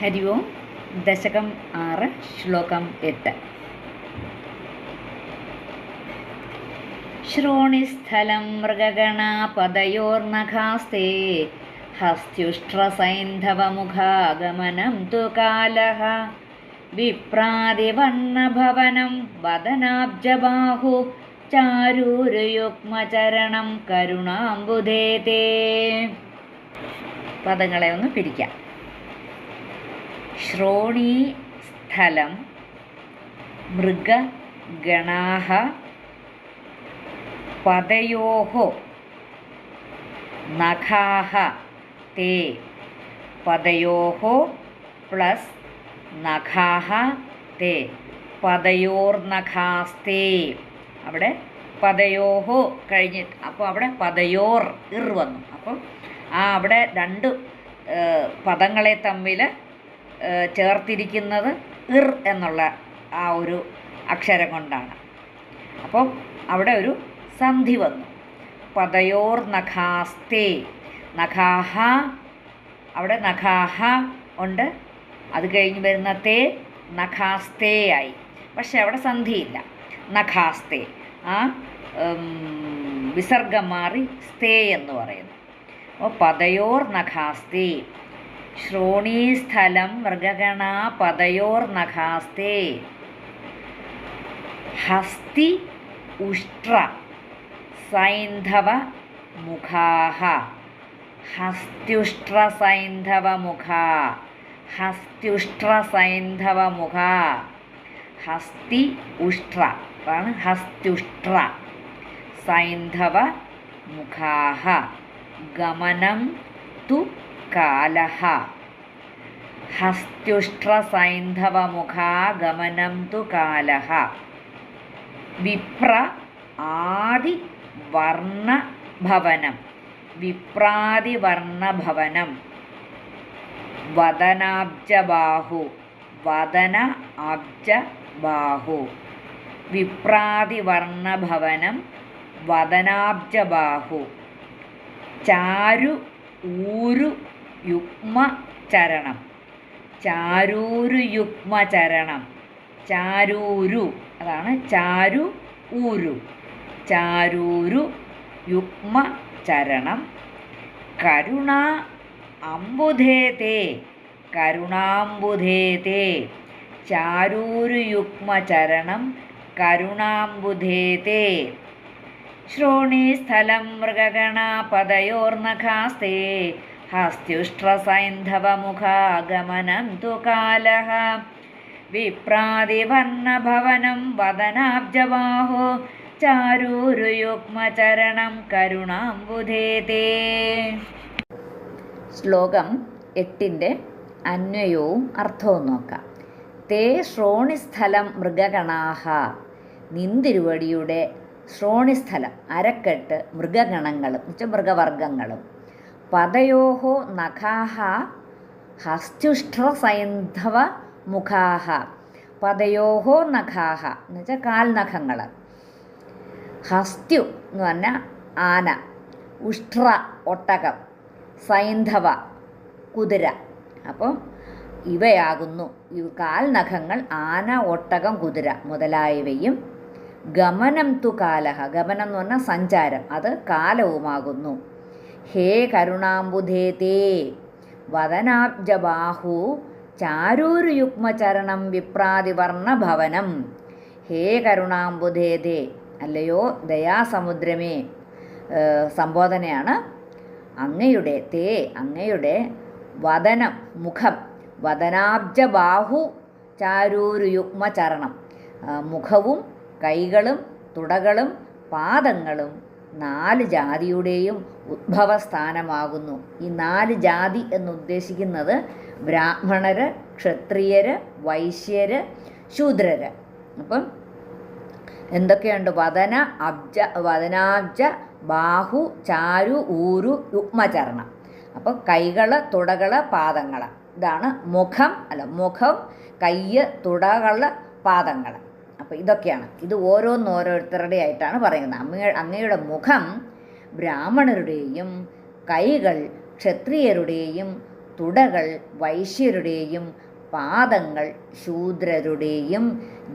ഹരി ഓം ദശകം ആറ് ശ്ലോകം എട്ട്. ശ്രോണിസ്ഥലം മൃഗഗണാപതയോർനഖാസ്തേ ഹസ്ത്യുഷ്ട്രസൈന്ധവമുഖാഗമനം തു കാലഃ വിപ്രാതിവർണഭവനം വദനാബ്ജബാഹു ചാരൂരുയുഗ്മചരണം കരുണാംബുധേ തേ പദങ്ങളെ ഒന്ന് പിരിക്കാം. സ്ഥലം മൃഗഗണാഹ പദയോ നഖാഹ തേ പദയോ പ്ലസ് നഖാഹ തേ പദയോർനഖാസ്തേ അവിടെ പദയോഹോ കഴിഞ്ഞിട്ട് അപ്പോൾ അവിടെ പദയോർ ഇർ വന്നു. അപ്പം ആ അവിടെ രണ്ട് പദങ്ങളെ തമ്മിൽ ചേർത്തിരിക്കുന്നത് ഇർ എന്നുള്ള ആ ഒരു അക്ഷരം കൊണ്ടാണ്. അപ്പം അവിടെ ഒരു സന്ധി വന്നു. പദയോർ നഖാസ്തേ. നഖാഹ അവിടെ നഖാഹ ഉണ്ട്. അത് കഴിഞ്ഞ് വരുന്ന തേ നഖാസ്തേ ആയി. പക്ഷെ അവിടെ സന്ധിയില്ല. നഖാസ്തേ. ആ വിസർഗം മാറി സ്തേ എന്ന് പറയുന്നു. അപ്പോൾ പദയോർ നഖാസ്തേ. ശ്രോണീസ്ഥലം മൃഗഗണ പദയോർ നഖാസ്തേ. ഹസ്തി ഉഷ്ട്ര സൈന്ധവ മുഖാഹ. ഹസ്ത്യുഷ്ട്ര സൈന്ധവ മുഖ. ഹസ്ത്യുഷ്ട്ര സൈന്ധവ മുഖ. ഹസ്തി ഉഷ്ട്ര. അതാണ് ഹസ്ത്യുഷ്ട്ര സൈന്ധവ മുഖാഹ. ഗമനം തു കാലഹ. ഹസ്ത്യുഷ്ട്ര സൈന്ധവ മുഖാ ഗമനം തു കാലഹ. വിപ്ര ആദി വർണഭവനം വിപ്രാതിവർണഭവനം വദനാബ്ജബാഹു വദന അബ്ജബാഹു വിപ്രാതിവർണഭവനം വദനാബ്ജബാഹു ചാരു ഊരു യുഗ്മ ചരണം ചാരൂരു യുഗ്മ ചരണം ചാരൂരു അതാണ് ചാരു ഊരു. ചാരൂരു യുഗ്മ ചരണം കരുണ അംബുധേതേ കരുണാംബുധേതേ. ചാരൂരു യുഗ്മ ചരണം ശ്രോണീസ്ഥലം മൃഗഗണപദയോർനഖാസ്തേ ഹസ്ത്യുഷ്ട്രസൈന്ധവമുഖാഗമനം തു കാലഹ. വിപ്രാതിവർണഭവനം വദനാബ്ജവാഹോ. ചാരൂരുയുഗ്മചരണം കരുണാംബുധേതേ. ശ്ലോകം എട്ടിന്റെ അന്വയവും അർത്ഥവും നോക്കാം. തേ ശ്രോണിസ്ഥലം മൃഗഗണാഹ. നിന്തിരുവടിയുടെ ശ്രോണിസ്ഥലം അരക്കെട്ട് മൃഗഗണങ്ങളും മൃഗവർഗങ്ങളും. പദയോഹോ നഖാഹ ഹസ്ത്യുഷ്ട്രസൈന്ധവ മുഖാഹ. പദയോഹ നഖാഹ എന്നുവെച്ചാൽ കാൽനഖങ്ങൾ ഹസ്ത്യു എന്ന് പറഞ്ഞാൽ ആന ഉഷ്ട്ര ഒട്ടകം സൈന്ധവ കുതിര. അപ്പോൾ ഇവയാകുന്നു ഈ കാൽനഖങ്ങൾ ആന ഒട്ടകം കുതിര മുതലായവയും ഗമനം തു കാലഹ. ഗമനം എന്ന് പറഞ്ഞാൽ സഞ്ചാരം. അത് കാലവുമാകുന്നു. ഹേ കരുണാംബുധേതേ വദനാബ്ജബാഹു ചാരൂരുയുഗ്മചരണം വിപ്രാതിവർണഭവനം. ഹേ കരുണാംബുധേതേ അല്ലയോ ദയാസമുദ്രമേ. സംബോധനയാണ്. അങ്ങയുടെ തേ അങ്ങയുടെ വദനം മുഖം. വദനാബ്ജബാഹു ചാരൂരുയുഗ്മചരണം. മുഖവും കൈകളും തുടകളും പാദങ്ങളും നാല് ജാതിയുടെയും ഉദ്ഭവസ്ഥാനമാകുന്നു. ഈ നാല് ജാതി എന്നുദ്ദേശിക്കുന്നത് ബ്രാഹ്മണര് ക്ഷത്രിയര് വൈശ്യര് ശൂദ്രര്. അപ്പം എന്തൊക്കെയുണ്ട്? വദന അബ്ജ വദനാബ്ജ ബാഹു ചാരു ഊരു യുഗ്മചരണം അപ്പോൾ കൈകൾ തുടകൾ പാദങ്ങൾ ഇതാണ് മുഖം അല്ല മുഖം കയ്യ് തുടകൾ പാദങ്ങൾ അപ്പോൾ ഇതൊക്കെയാണ്. ഇത് ഓരോന്ന് ഓരോരുത്തരുടെ ആയിട്ടാണ് പറയുന്നത്. അമ്മ അങ്ങയുടെ മുഖം ബ്രാഹ്മണരുടെയും കൈകൾ ക്ഷത്രിയരുടെയും തുടകൾ വൈശ്യരുടെയും പാദങ്ങൾ ശൂദ്രരുടെയും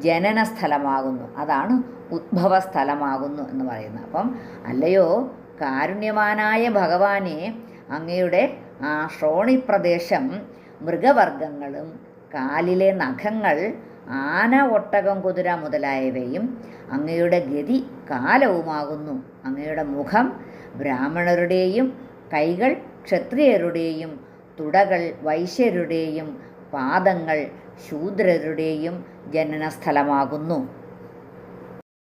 ജനന സ്ഥലമാകുന്നു അതാണ് ഉദ്ഭവ സ്ഥലമാകുന്നു എന്ന് പറയുന്നത്. അപ്പം അല്ലയോ കാരുണ്യവാനായ ഭഗവാനെ അങ്ങയുടെ ആ ശ്രോണിപ്രദേശം മൃഗവർഗങ്ങളും കാലിലെ നഖങ്ങൾ ആന ഒട്ടകം കുതിര മുതലായവയും അങ്ങയുടെ ഗതി കാലവുമാകുന്നു. അങ്ങയുടെ മുഖം ബ്രാഹ്മണരുടെയും കൈകൾ ക്ഷത്രിയരുടെയും തുടകൾ വൈശ്യരുടെയും പാദങ്ങൾ ശൂദ്രരുടെയും ജനനസ്ഥലമാകുന്നു.